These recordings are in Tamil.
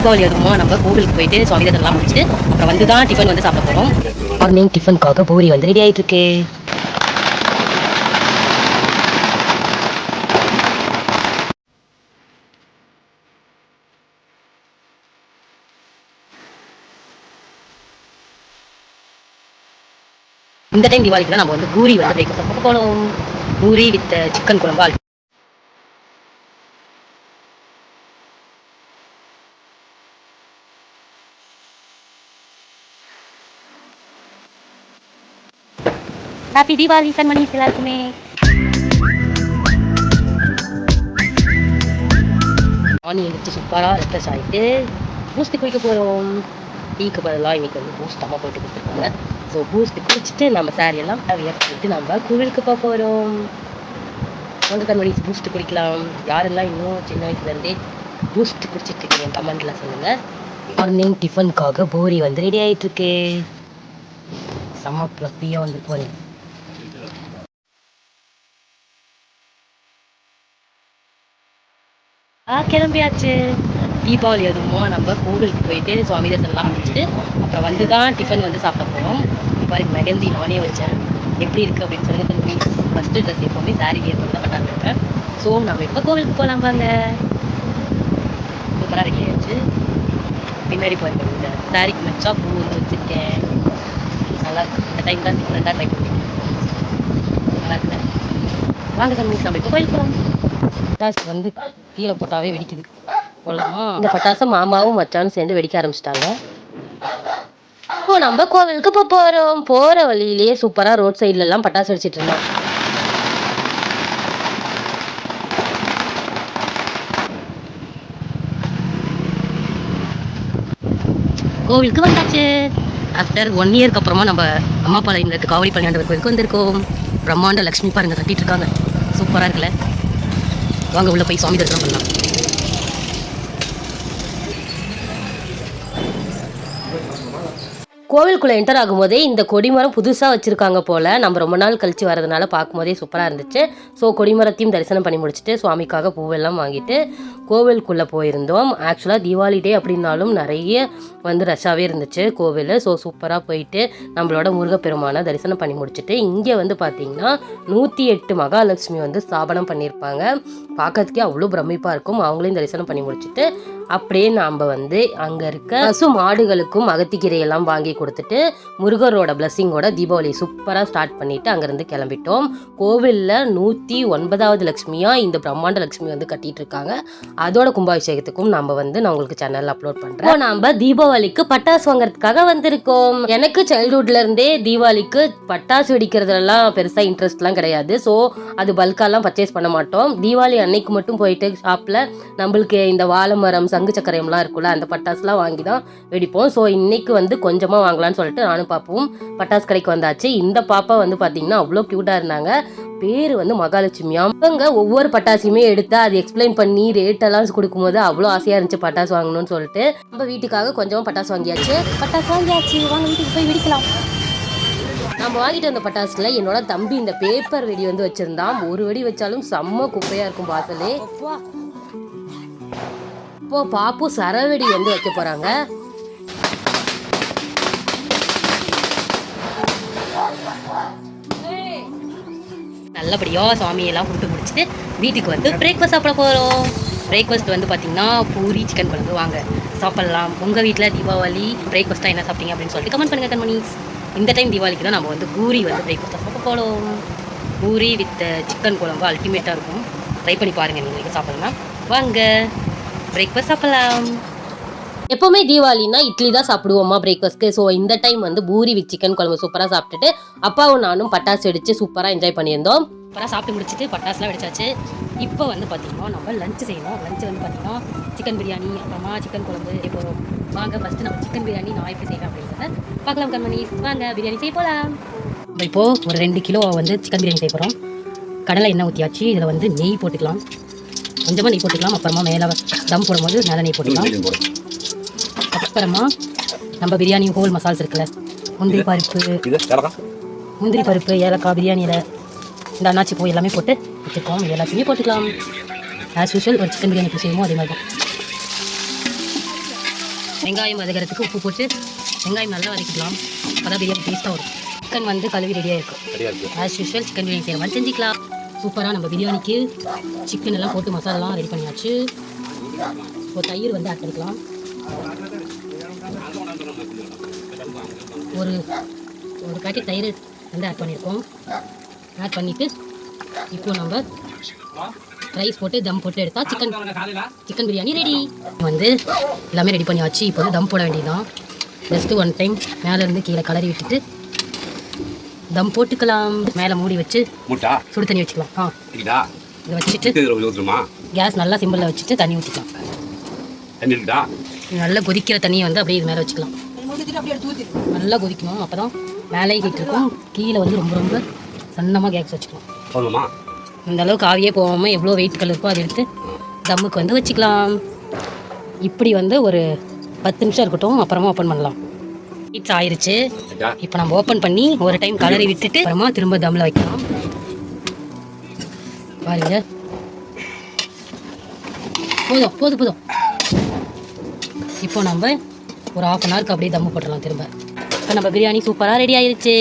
தீபாவளி அதுமா நம்ம கோவிலுக்கு போயிட்டு சுவாமி இதெல்லாம் முடிச்சுட்டு அப்புறம் வந்து தான் டிஃபன் வந்து சாப்பிட போகிறோம் மார்னிங் டிஃபனுக்காக பூரி வந்து ரெடி ஆகிட்டு இருக்கு இந்த டைம் தீபாவளிக்கு தான் நம்ம வந்து பூரி வந்து பிரேக்ஃபாஸ்ட் போகணும். பூரி வித் சிக்கன் குழம்பு ஹாப்பி தீபாவளி கண்மணி எல்லாருக்குமே மார்னிங் எழுந்திரிச்சு சூப்பராக ரெஃப்ரெஷ் ஆகிட்டு பூஸ்ட் குடிக்க போகிறோம் டீக்கு பதிலாக இன்னைக்கு வந்து பூஸ்ட் அம்மா போட்டு கொடுத்துருக்காங்க ஸோ பூஸ்ட் குடிச்சிட்டு நம்ம சாரி எல்லாம் வியர் பண்ணிட்டு நம்ம கோவிலுக்கு போக போகிறோம் வந்து கண்மணி பூஸ்ட் குடிக்கலாம் யாரெல்லாம் இன்னும் சின்ன வயசுலேருந்தே பூஸ்ட் குடிச்சிட்டு இருக்கீங்க கமெண்ட்லாம் சொல்லுங்கள் மார்னிங் டிஃபனுக்காக பூரி வந்து ரெடி ஆகிட்டுருக்கு செம்ம ப்ளஃபியாக வந்து போகிறேன் ஆ கிளம்பியாச்சு. தீபாவளி அதுவும் நம்ம கோவிலுக்கு போயிட்டு சுவாமி தரிசனம்லாம் முடிச்சுட்டு அப்புறம் வந்து தான் டிஃபன் வந்து சாப்பிட போகிறோம் பாருங்க மெகந்தி நானே வச்சேன். எப்படி இருக்குது அப்படின்னு சொல்லி திரும்பி ஃபஸ்ட்டு ட்ரெஸ் எப்போவுமே சாரி வியர் பண்ணி தான் பண்ணாங்க ஸோ நம்ம இப்போ கோவிலுக்கு போகலாம் வாங்க சூப்பராக ரெடி ஆயிடுச்சு. பின்னாடி பாருங்க இந்த சாரிக்கு மச்சா பூ வந்து வச்சுருக்கேன். நல்லா இந்த டைம் தான் டிஃப்ரெண்ட்டாக ட்ரை பண்ணிருக்கேன் நல்லா இருக்குல்ல? வாங்க சாமி நம்ம இப்போ கோயிலுக்கு போகலாம் பட்டாசு வந்து கீழே போட்டாவே வெடிக்குது. போலாமா? இந்த பட்டாசை மாமாவும் மச்சானும் சேர்ந்து வெடிக்க ஆரம்பிச்சிட்டாங்க. ஓ நம்ம கோவிலுக்கு இப்போ போகிறோம் போகிற வழியிலேயே சூப்பராக ரோட் சைடுல எல்லாம் பட்டாசு வெடிச்சிட்டு இருந்தோம். கோவிலுக்கு வந்தாச்சு. ஆஃப்டர் ஒன் இயர்க்கு அப்புறமா நம்ம அம்மா இருக்க காவடி பள்ளியாண்டவர் கோவிலுக்கு வந்திருக்கோம். பிரம்மாண்ட லக்ஷ்மி பாருங்க கட்டிட்டு இருக்காங்க. சூப்பராக இருக்குல்ல? வாங்க உள்ள போய் சுவாமி தரிசனம் பண்ணலாம். கோவிலுக்குள்ளே என்டர் ஆகும்போதே இந்த கொடிமரம் புதுசாக வச்சுருக்காங்க போல். நம்ம ரொம்ப நாள் கழிச்சு வரதுனால பார்க்கும்போதே சூப்பராக இருந்துச்சு. ஸோ கொடிமரத்தையும் தரிசனம் பண்ணி முடிச்சுட்டு சுவாமிக்காக பூவெல்லாம் வாங்கிட்டு கோவிலுக்குள்ளே போயிருந்தோம். ஆக்சுவலாக தீபாவளி டே அப்படின்னாலும் நிறைய வந்து ரஷ்ஷாகவே இருந்துச்சு கோவில். ஸோ சூப்பராக போயிட்டு நம்மளோட முருகப்பெருமானை தரிசனம் பண்ணி முடிச்சுட்டு இங்கே வந்து பார்த்திங்கன்னா நூற்றி எட்டு மகாலட்சுமி வந்து ஸ்தாபனம் பண்ணியிருப்பாங்க பார்க்கறதுக்கே அவ்வளோ பிரமிப்பாக இருக்கும். அவங்களையும் தரிசனம் பண்ணி முடிச்சுட்டு அப்படியே நாம் வந்து அங்கே இருக்க பசு மாடுகளுக்கும் அகத்திக்கீரையெல்லாம் வாங்கி கொடுத்துட்டு முருகரோட பிளஸ்ஸிங்கோட தீபாவளி சூப்பராக ஸ்டார்ட் பண்ணிவிட்டு அங்கேருந்து கிளம்பிட்டோம். கோவிலில் நூற்றி ஒன்பதாவது லக்ஷ்மியாக இந்த பிரம்மாண்ட லக்ஷ்மி வந்து கட்டிகிட்டு இருக்காங்க. அதோட கும்பாபிஷேகத்துக்கும் நம்ம வந்து நான் உங்களுக்கு சேனலில் அப்லோட் பண்ணுறேன் நம்ம தீபாவளிக்கு பட்டாசு வாங்குறதுக்காக வந்திருக்கோம். எனக்கு சைல்ட்ஹுட்ல இருந்தே தீபாவளிக்கு பட்டாசு வெடிக்கிறதுலாம் பெருசாக இன்ட்ரெஸ்ட்லாம் கிடையாது. ஸோ அது பல்காலாம் பர்ச்சேஸ் பண்ண மாட்டோம். தீபாவளி அன்னைக்கு மட்டும் போயிட்டு ஷாப்பில் நம்மளுக்கு இந்த வாழை மரம் சங்கு சக்கரம்லாம் இருக்குல்ல அந்த பட்டாசுலாம் வாங்கி தான் வெடிப்போம். ஸோ இன்னைக்கு வந்து கொஞ்சமாக வாங்கலாம்னு சொல்லிட்டு நானும் பாப்பாவும் பட்டாசு கடைக்கு வந்தாச்சு. இந்த பாப்பா வந்து பார்த்தீங்கன்னா அவ்வளோ க்யூட்டாக இருந்தாங்க. பேர் வந்து மகாலட்சுமியாம் அவங்க ஒவ்வொரு பட்டாசுமே எடுத்து அது எக்ஸ்பிளைன் பண்ணி ரேட்டெல்லாம் கொடுக்கும்போது அவ்வளோ ஆசையாக இருந்துச்சு பட்டாசு வாங்கணும்னு சொல்லிட்டு. நம்ம வீட்டுக்காக கொஞ்சம் பட்டாசு வாங்கியாச்சு. பட்டாசு வாங்கியாச்சு. வாங்க வீட்டுக்கு போய் வெடிக்கலாம். நம்ம வாங்கிட்டு வந்த பட்டாசுல என்னோட தம்பி இந்த பேப்பர் வெடி வந்து வச்சிருந்தான். ஒரு வெடி வச்சாலும் செம்ம குப்பையா இருக்கும் வாசலே இப்போ பாப்பு சரவெடி வந்து வைக்க போறாங்க. நல்லபடியாக சாமியெல்லாம் கும்பிட்டு முடிச்சுட்டு வீட்டுக்கு வந்து பிரேக்ஃபாஸ்ட் சாப்பிட போகிறோம் பிரேக்ஃபாஸ்ட் வந்து பார்த்தீங்கன்னா பூரி சிக்கன் குழம்பு. வாங்க சாப்பிட்லாம். உங்கள் வீட்டில் தீபாவளி பிரேக்ஃபாஸ்ட்டாக என்ன சாப்பிட்டீங்க அப்படின்னு சொல்லிட்டு கமெண்ட் பண்ணுங்கள் கண்மணி. இந்த டைம் தீபாவளிக்கு தான் நம்ம வந்து பூரி வந்து பிரேக்ஃபாஸ்ட்டாக சாப்பிட போகிறோம் பூரி வித் சிக்கன் குழம்பு அல்டிமேட்டாக இருக்கும். ட்ரை பண்ணி பாருங்கள் நீங்கள் சாப்பிட்லாம் வாங்க பிரேக்ஃபாஸ்ட் சாப்பிடலாம். எப்போவுமே தீபாவளினா இட்லி தான் சாப்பிடுவோமா பிரேக்ஃபாஸ்ட்க்கு ஸோ இந்த டைம் வந்து பூரி வித் சிக்கன் குழம்பு சூப்பராக சாப்பிட்டுட்டு அப்பாவும் நானும் பட்டாசு வெடிச்சு சூப்பராக என்ஜாய் பண்ணியிருந்தோம். சூப்பராக சாப்பிட்டு முடிச்சுட்டு பட்டாசுலாம் வெடிச்சாச்சு. இப்போ வந்து பார்த்தீங்கன்னா நம்ம லஞ்ச் செய்யணும். லஞ்ச் வந்து பார்த்தீங்கன்னா சிக்கன் பிரியாணி அப்புறமா சிக்கன் குழம்பு. போகிறோம் வாங்க ஃபஸ்ட்டு நம்ம சிக்கன் பிரியாணி நான் எப்படி செய்வேன் அப்படிங்கிறத பார்க்கலாம் கண்மணி. வாங்க பிரியாணி செய்ய போகலாம் நம்ம இப்போது ஒரு ரெண்டு கிலோ வந்து சிக்கன் பிரியாணி செய்ய போகிறோம் கடலை எண்ணெய் ஊற்றியாச்சு இதில் வந்து நெய் போட்டுக்கலாம். கொஞ்சமாக நெய் போட்டுக்கலாம். அப்புறமா மேலே தம் போடும்போது நல்ல நெய் போட்டுக்கலாம். அப்புறமா நம்ம பிரியாணி ஹோல் மசால்ஸ் இருக்குல்ல. முந்திரி பருப்பு முந்திரி பருப்பு ஏலக்காய் பிரியாணியில் இந்த அன்னாச்சி பூ எல்லாமே போட்டு வச்சுருக்கோம். இது எல்லாத்தையுமே போட்டுக்கலாம். ஆஸ் யூஷுவல் ஒரு சிக்கன் பிரியாணி செய்வோமோ. அதே மாதிரி தான். வெங்காயம் வதக்கிறதுக்கு உப்பு போட்டு வெங்காயம் நல்லா வதக்கிக்கலாம். அப்பதான் பிரியாணி டேஸ்ட்டாக வரும். சிக்கன் வந்து கழுவி ரெடியாக இருக்கும் ஆஸ் யூஷுவல் சிக்கன் பிரியாணி செய்கிற மாதிரி செஞ்சுக்கலாம். சூப்பராக நம்ம பிரியாணிக்கு சிக்கன் எல்லாம் போட்டு மசாலாலாம் ரெடி பண்ணியாச்சு. ஒரு தயிர் வந்து ஆட் பண்ணிக்கலாம். ஒரு ஒரு பாக்கெட் தயிர் வந்து ஆட் பண்ணியிருக்கோம் ஆட் பண்ணிவிட்டு இப்போ நம்ம ரைஸ் போட்டு தம் போட்டு எடுத்தால் சிக்கன் சிக்கன் பிரியாணி ரெடி வந்து எல்லாமே ரெடி பண்ணியாச்சு. இப்போ வந்து தம் போட வேண்டியதுதான். ஜஸ்ட்டு ஒன் டைம் மேலேருந்து கீழே கலரி விட்டுட்டு தம் போட்டுக்கலாம். மேலே மூடி வச்சு சுடு தண்ணி வச்சுக்கலாம். ஆ. இதை வச்சுட்டு கேஸ் நல்லா சிம்பிளில் வச்சுட்டு தண்ணி ஊற்றிக்கலாம் நல்லா கொதிக்கிற தண்ணியை வந்து அப்படியே இது மேலே வச்சுக்கலாம். நல்லா கொதிக்கணும். அப்போ தான் மேலே இருக்கும் கீழே வந்து ரொம்ப ரொம்ப சன்னமாக கேஸ் வச்சுக்கலாம். போதுமா? இந்த அளவுக்கு ஆவியே போகாமல் எவ்வளோ வெயிட் கல் இருக்கோ அதை எடுத்து தம்முக்கு வந்து வச்சுக்கலாம். இப்படி வந்து ஒரு பத்து நிமிஷம் இருக்கட்டும் அப்புறமா ஓப்பன் பண்ணலாம். ஹீட்ஸ் ஆயிருச்சு. சரியா இப்போ நம்ம ஓப்பன் பண்ணி ஒரு டைம் கலரி விட்டுட்டு அப்புறமா திரும்ப தம்மில் வைக்கலாம். பாருங்க. போதும் போதும் போதும். இப்போ நம்ம ஒரு ஆஃப் அன் ஹவருக்கு அப்படியே தம்மு போட்டுடலாம் திரும்ப. இப்போ நம்ம பிரியாணி சூப்பராக ரெடி ஆயிருச்சு.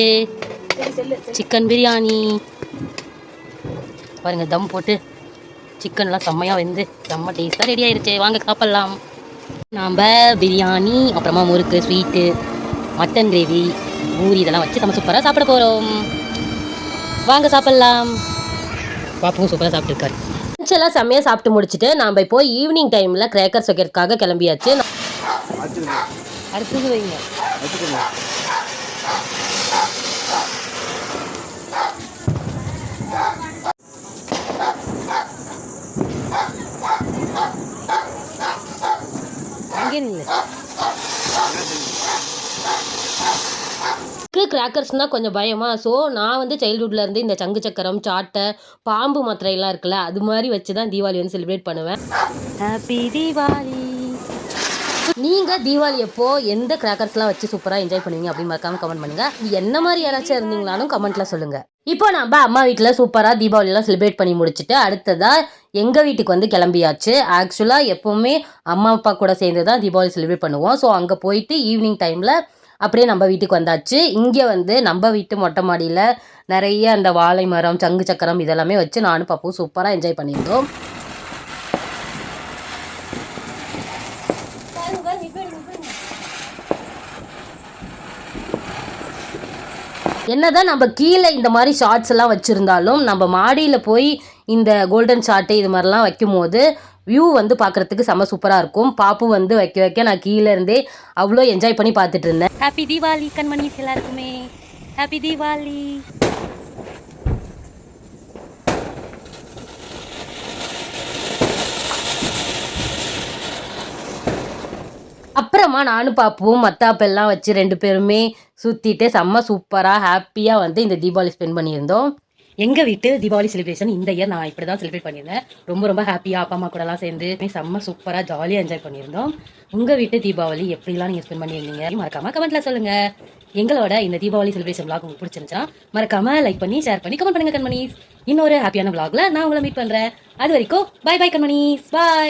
சிக்கன் பிரியாணி. பாருங்க தம் போட்டு சிக்கன்லாம் செம்மையாக வெந்து செம்ம டேஸ்ட்டாக ரெடி ஆயிடுச்சு வாங்க சாப்பிட்லாம். நாம் பிரியாணி அப்புறமா முறுக்கு ஸ்வீட்டு மட்டன் கிரேவி பூரி இதெல்லாம் வச்சு நம்ம சூப்பராக சாப்பிட போகிறோம் வாங்க சாப்பிட்லாம். பாப்பும் சூப்பராக சாப்பிட்டுருக்காரு. எல்லாம் செம்மையாக சாப்பிட்டு முடிச்சுட்டு நாம் இப்போ ஈவினிங் டைமில் கிரேக்கர்ஸ் வைக்கிறதுக்காக கிளம்பியாச்சு. அடுத்தது வைங்க. அங்கே நில்லு கிராக்கர்ஸ்னால் கொஞ்சம் பயமா? ஸோ நான் வந்து சைல்ட்ஹுட்ல இருந்து இந்த சங்கு சக்கரம் சாட்டை பாம்பு மாத்திரையெல்லாம் இருக்குல்ல அது மாதிரி வச்சு தான் தீபாவளி வந்து செலிப்ரேட் பண்ணுவேன். ஹாப்பி தீபாவளி. நீங்கள் தீபாவளி எப்போ எந்த கிராக்கர்ஸ்லாம் வச்சு சூப்பராக என்ஜாய் பண்ணுவீங்க அப்படின்னு மறக்காம கமெண்ட் பண்ணுங்க. என்ன மாதிரி யாராச்சும் இருந்தீங்களாலும் கமெண்ட்ல சொல்லுங்க. இப்போ நம்ம அம்மா வீட்டில் சூப்பராக தீபாவளிலாம் செலிப்ரேட் பண்ணி முடிச்சுட்டு அடுத்ததாக எங்கள் வீட்டுக்கு வந்து கிளம்பியாச்சு. ஆக்சுவலாக எப்போவுமே அம்மா அப்பா கூட சேர்ந்து தான் தீபாவளி செலிப்ரேட் பண்ணுவோம். ஸோ அங்கே போயிட்டு ஈவினிங் டைமில் அப்படியே நம்ம வீட்டுக்கு வந்தாச்சு. இங்கே வந்து நம்ம வீட்டு மொட்டை மாடியில் நிறைய அந்த வாழை மரம் சங்கு சக்கரம் இதெல்லாமே வச்சு நானும் பாப்பும் சூப்பராக என்ஜாய் பண்ணியிருந்தோம். என்னதான் நம்ம கீழே இந்த மாதிரி ஷார்ட்ஸ் எல்லாம் வச்சுருந்தாலும் நம்ம மாடியில் போய் இந்த கோல்டன் ஷார்ட்டு இது மாதிரிலாம் வைக்கும் போது வியூ வந்து பார்க்குறதுக்கு செம்ம சூப்பராக இருக்கும். பாப்பு வந்து வைக்க வைக்க நான் கீழே இருந்தே அவ்வளோ என்ஜாய் பண்ணி பார்த்துட்டு இருந்தேன். ஹாப்பி தீபாவளி கண்மணி எல்லாருக்குமே. ஹாப்பி தீபாவளி அப்புறமா நானும் பாப்புவும் மத்தாப்பெல்லாம் வச்சு ரெண்டு பேருமே சுற்றிட்டு செம்ம சூப்பராக ஹாப்பியாக வந்து இந்த தீபாவளி ஸ்பெண்ட் பண்ணியிருந்தோம். எங்கள் வீட்டு தீபாவளி செலிப்ரேஷன் இந்த இயர் நான் இப்படி தான் செலிப்ரேட் பண்ணியிருந்தேன். ரொம்ப ரொம்ப ஹாப்பியாக அப்பா அம்மா கூடலாம் சேர்ந்து செம்ம சூப்பராக ஜாலியாக என்ஜாய் பண்ணியிருந்தோம். உங்கள் வீட்டு தீபாவளி எப்படிலாம் நீங்கள் ஸ்பெண்ட் பண்ணியிருந்தீங்க? மறக்காமல் கமெண்ட்டில் சொல்லுங்கள் எங்களோட இந்த தீபாவளி செலிப்ரேஷன் விளாக் உங்களுக்கு பிடிச்சிருந்துச்சா மறக்காமல் லைக் பண்ணி ஷேர் பண்ணி கமெண்ட் பண்ணுங்கள் கண்மணிஸ் இன்னொரு ஹாப்பியான விளாகில் நான் உங்களை மீட் பண்ணுறேன் அது வரைக்கும் பை பை கண்மணிஸ் பாய்